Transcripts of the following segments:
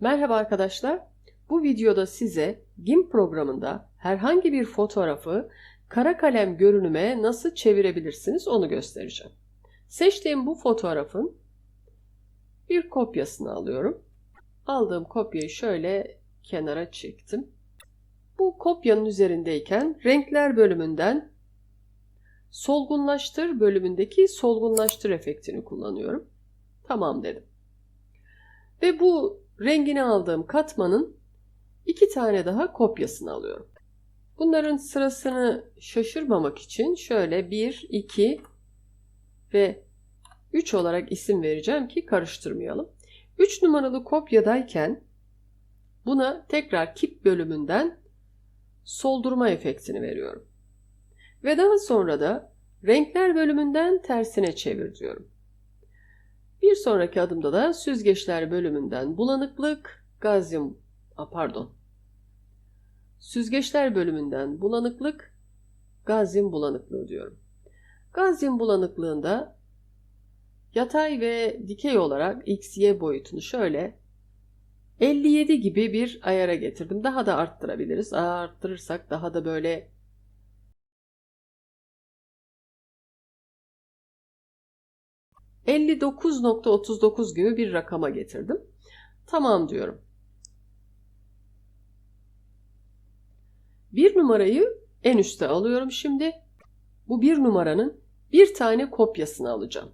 Merhaba arkadaşlar. Bu videoda size GIMP programında herhangi bir fotoğrafı kara kalem görünüme nasıl çevirebilirsiniz onu göstereceğim. Seçtiğim bu fotoğrafın bir kopyasını alıyorum. Aldığım kopyayı şöyle kenara çektim. Bu kopyanın üzerindeyken renkler bölümünden solgunlaştır bölümündeki solgunlaştır efektini kullanıyorum. Tamam dedim. Ve bu rengini aldığım katmanın iki tane daha kopyasını alıyorum. Bunların sırasını şaşırmamak için şöyle 1, 2 ve 3 olarak isim vereceğim ki karıştırmayalım. 3 numaralı kopyadayken buna tekrar kip bölümünden soldurma efektini veriyorum. Ve daha sonra da renkler bölümünden tersine çevir diyorum. Sonraki adımda da süzgeçler bölümünden bulanıklık, gazyum, pardon. Süzgeçler bölümünden bulanıklık, gazyum bulanıklığı diyorum. Gazyum bulanıklığında yatay ve dikey olarak x, y boyutunu şöyle 57 gibi bir ayara getirdim. Daha da arttırabiliriz. Arttırırsak daha da böyle ...59.39 gibi bir rakama getirdim. Tamam diyorum. Bir numarayı en üste alıyorum şimdi. Bu bir numaranın bir tane kopyasını alacağım.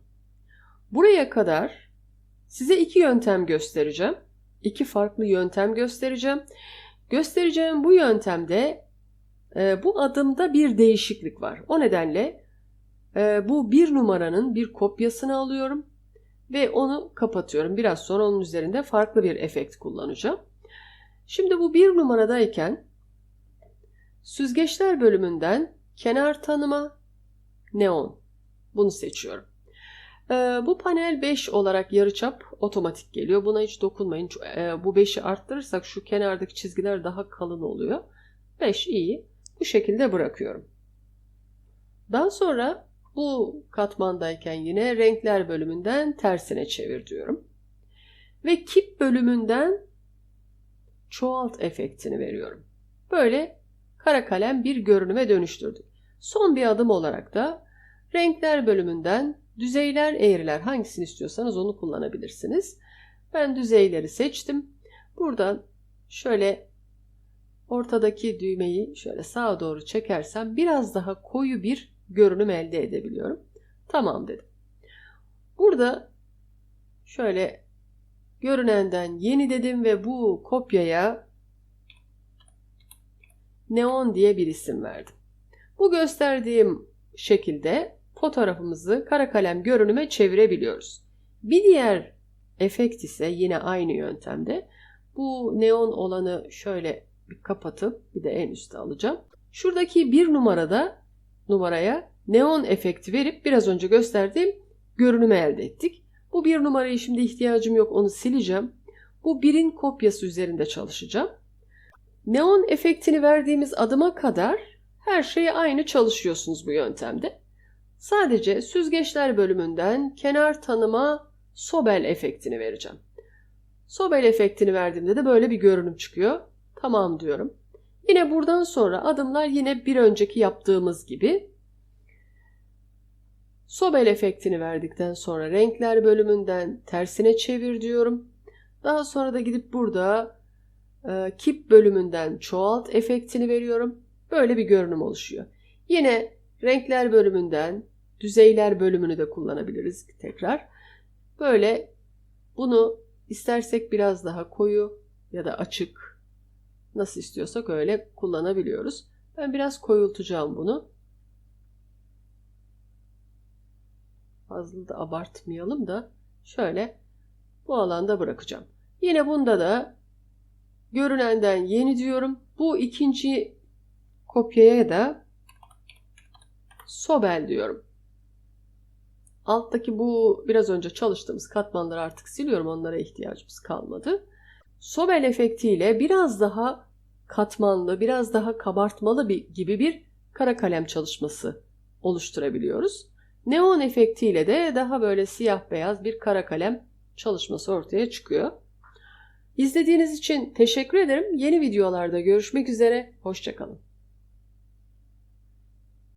Buraya kadar size iki yöntem göstereceğim. İki farklı yöntem göstereceğim. Göstereceğim bu yöntemde e, bu adımda bir değişiklik var. O nedenle e, bu bir numaranın bir kopyasını alıyorum ve onu kapatıyorum. Biraz sonra onun üzerinde farklı bir efekt kullanacağım. Şimdi bu bir numaradayken süzgeçler bölümünden kenar tanıma neon bunu seçiyorum. Ee, bu panel 5 olarak yarıçap otomatik geliyor. Buna hiç dokunmayın. Ee, bu 5'i arttırırsak şu kenardaki çizgiler daha kalın oluyor. 5 iyi. Bu şekilde bırakıyorum. Daha sonra bu katmandayken yine renkler bölümünden tersine çevir diyorum. Ve kip bölümünden çoğalt efektini veriyorum. Böyle kara kalem bir görünüme dönüştürdük. Son bir adım olarak da renkler bölümünden düzeyler, eğriler hangisini istiyorsanız onu kullanabilirsiniz. Ben düzeyleri seçtim. Buradan şöyle ortadaki düğmeyi şöyle sağa doğru çekersem biraz daha koyu bir görünüm elde edebiliyorum. Tamam dedim. Burada şöyle görünenden yeni dedim ve bu kopyaya neon diye bir isim verdim. Bu gösterdiğim şekilde fotoğrafımızı kara kalem görünüme çevirebiliyoruz. Bir diğer efekt ise yine aynı yöntemde. Bu neon olanı şöyle kapatıp bir de en üstte alacağım. Şuradaki bir numarada numaraya neon efekti verip biraz önce gösterdiğim görünümü elde ettik. Bu bir numarayı şimdi ihtiyacım yok onu sileceğim. Bu birin kopyası üzerinde çalışacağım. Neon efektini verdiğimiz adıma kadar her şey aynı çalışıyorsunuz bu yöntemde. Sadece süzgeçler bölümünden kenar tanıma Sobel efektini vereceğim. Sobel efektini verdiğimde de böyle bir görünüm çıkıyor. Tamam diyorum. Yine buradan sonra adımlar yine bir önceki yaptığımız gibi. Sobel efektini verdikten sonra renkler bölümünden tersine çevir diyorum. Daha sonra da gidip burada e, kip bölümünden çoğalt efektini veriyorum. Böyle bir görünüm oluşuyor. Yine renkler bölümünden düzeyler bölümünü de kullanabiliriz tekrar. Böyle bunu istersek biraz daha koyu ya da açık nasıl istiyorsak öyle kullanabiliyoruz. Ben biraz koyultacağım bunu. Fazla da abartmayalım da şöyle bu alanda bırakacağım. Yine bunda da görünenden yeni diyorum. Bu ikinci kopyaya da Sobel diyorum. Alttaki bu biraz önce çalıştığımız katmanları artık siliyorum. Onlara ihtiyacımız kalmadı. Sobel efektiyle biraz daha katmanlı, biraz daha kabartmalı bir, gibi bir kara kalem çalışması oluşturabiliyoruz. Neon efektiyle de daha böyle siyah beyaz bir kara kalem çalışması ortaya çıkıyor. İzlediğiniz için teşekkür ederim. Yeni videolarda görüşmek üzere. Hoşçakalın.